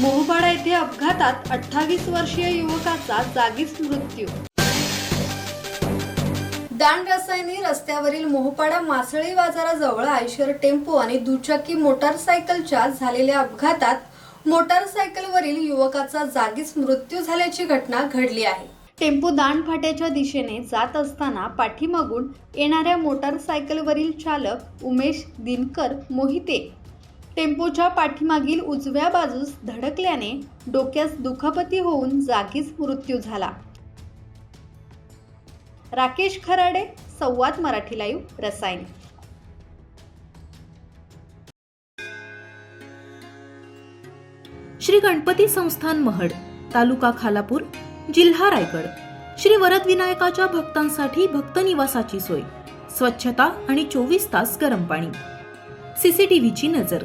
मोहपाडा येथे अपघातात अठ्ठावीस वर्षीय युवकाचा जागीच मृत्यू. दांड रसायनी रस्त्यावरील मोहपाडा मासळी बाजाराजवळ आयशर टेम्पो आणि दुचाकी मोटारसायकलच्या झालेल्या अपघातात मोटारसायकलवरील युवकाचा जागीच मृत्यू झाल्याची घटना घडली आहे. टेम्पो दांड फाट्याच्या दिशेने जात असताना पाठीमागून येणाऱ्या मोटारसायकलवरील चालक उमेश दिनकर मोहिते टेम्पोच्या पाठीमागील उजव्या बाजूस धडकल्याने डोक्यास दुखापती होऊन जागीच मृत्यू झाला. राकेश खराडे संवाद मराठी लाईव्ह रसायन. श्री गणपती संस्थान महड तालुका खालापूर जिल्हा रायगड. श्री वरद विनायकाच्या भक्तांसाठी भक्त निवासाची सोय. स्वच्छता आणि चोवीस तास गरम पाणी. सीसीटीव्हीची नजर.